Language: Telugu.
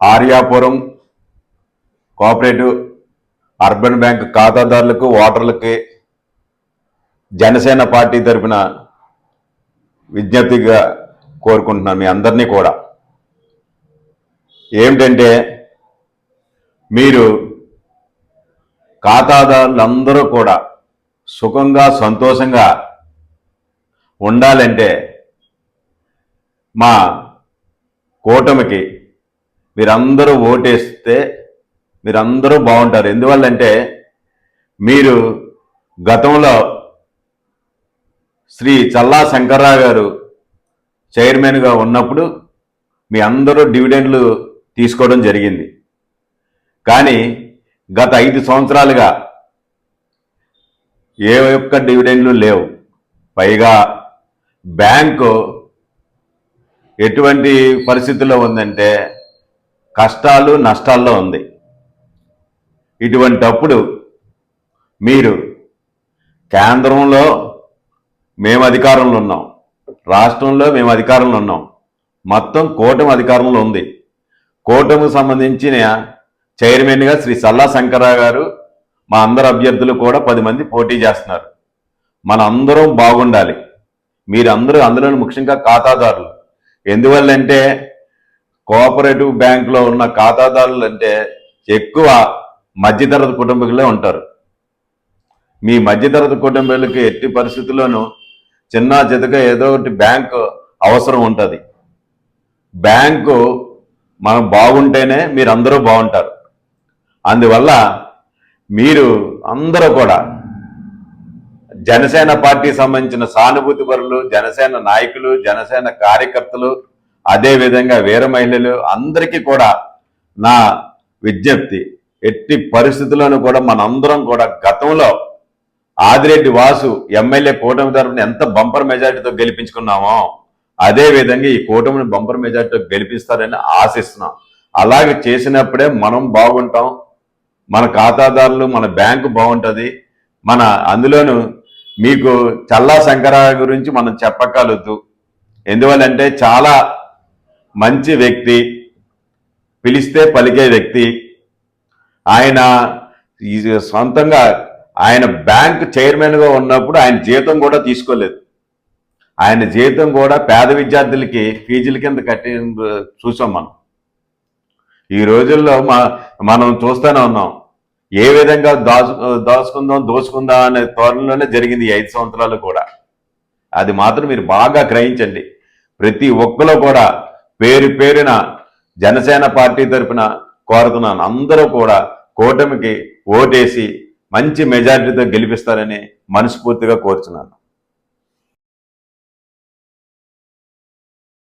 ఆర్యాపురం కోఆపరేటివ్ అర్బన్ బ్యాంక్ ఖాతాదారులకు ఓటర్లకి జనసేన పార్టీ తరఫున విజ్ఞప్తిగా కోరుకుంటున్నాను మీ అందరినీ కూడా. ఏమిటంటే మీరు ఖాతాదారులందరూ కూడా సుఖంగా సంతోషంగా ఉండాలంటే మా కూటమికి మీరందరూ ఓటేస్తే మీరందరూ బాగుంటారు. ఎందువల్లంటే మీరు గతంలో శ్రీ చల్లా శంకర్రావు గారు చైర్మన్గా ఉన్నప్పుడు మీ అందరూ డివిడెండ్లు తీసుకోవడం జరిగింది. కానీ గత ఐదు సంవత్సరాలుగా ఏ ఒక్క డివిడెండ్లు లేవు. పైగా బ్యాంకు ఎటువంటి పరిస్థితుల్లో ఉందంటే కష్టాలు నష్టాల్లో ఉంది. ఇటువంటప్పుడు మీరు కేంద్రంలో మేము అధికారంలో ఉన్నాం. రాష్ట్రంలో మేము అధికారంలో ఉన్నాం. మొత్తం కూటమి అధికారంలో ఉంది. కూటమికి సంబంధించిన చైర్మన్గా శ్రీ సల్లా శంకరరావు గారు మా అందరు అభ్యర్థులు కూడా పది మంది పోటీ చేస్తున్నారు. మన అందరం బాగుండాలి. మీరందరూ అందులో ముఖ్యంగా ఖాతాదారులు. ఎందువల్లంటే కోఆపరేటివ్ బ్యాంకులో ఉన్న ఖాతాదారులు అంటే ఎక్కువ మధ్యతరగతి కుటుంబీకులే ఉంటారు. మీ మధ్యతరగతి కుటుంబీలకు ఎట్టి పరిస్థితుల్లోనూ చిన్న చితక ఏదో ఒకటి బ్యాంకు అవసరం ఉంటుంది. బ్యాంకు మనం బాగుంటేనే మీరు అందరూ బాగుంటారు. అందువల్ల మీరు అందరూ కూడా జనసేన పార్టీ సంబంధించిన సానుభూతి పరులు జనసేన నాయకులు జనసేన కార్యకర్తలు అదే విధంగా వీర మహిళలు అందరికీ కూడా నా విజ్ఞప్తి ఎట్టి పరిస్థితుల్లోనూ కూడా మనందరం కూడా గతంలో ఆదిరెడ్డి వాసు ఎమ్మెల్యే కూటమి తరఫున ఎంత బంపర్ మెజార్టీతో గెలిపించుకున్నామో అదే విధంగా ఈ కూటమిని బంపర్ మెజార్టీతో గెలిపిస్తారని ఆశిస్తున్నాం. అలాగే చేసినప్పుడే మనం బాగుంటాం మన ఖాతాదారులు మన బ్యాంకు బాగుంటుంది. మన అందులోనూ మీకు చల్లా శంకర గురించి మనం చెప్పగలదు. ఎందువల్లంటే చాలా మంచి వ్యక్తి పిలిస్తే పలికే వ్యక్తి ఆయన ఈ సొంతంగా ఆయన బ్యాంక్ చైర్మన్గా ఉన్నప్పుడు ఆయన జీతం కూడా తీసుకోలేదు. ఆయన జీతం కూడా పేద విద్యార్థులకి ఫీజుల కింద కట్టి చూసాం మనం. ఈ రోజుల్లో మా మనం చూస్తూనే ఉన్నాం. ఏ విధంగా దాచు దాచుకుందాం దోచుకుందాం అనే ధోరణిలోనే జరిగింది ఈ ఐదు సంవత్సరాలు కూడా. అది మాత్రం మీరు బాగా గ్రహించండి. ప్రతి ఒక్కలో కూడా పేరు పేరున జనసేన పార్టీ తరఫున కోరుతున్నాను అందరూ కూడా కూటమికి ఓటేసి మంచి మెజారిటీతో గెలిపిస్తారని మనస్ఫూర్తిగా కోరుచున్నాను.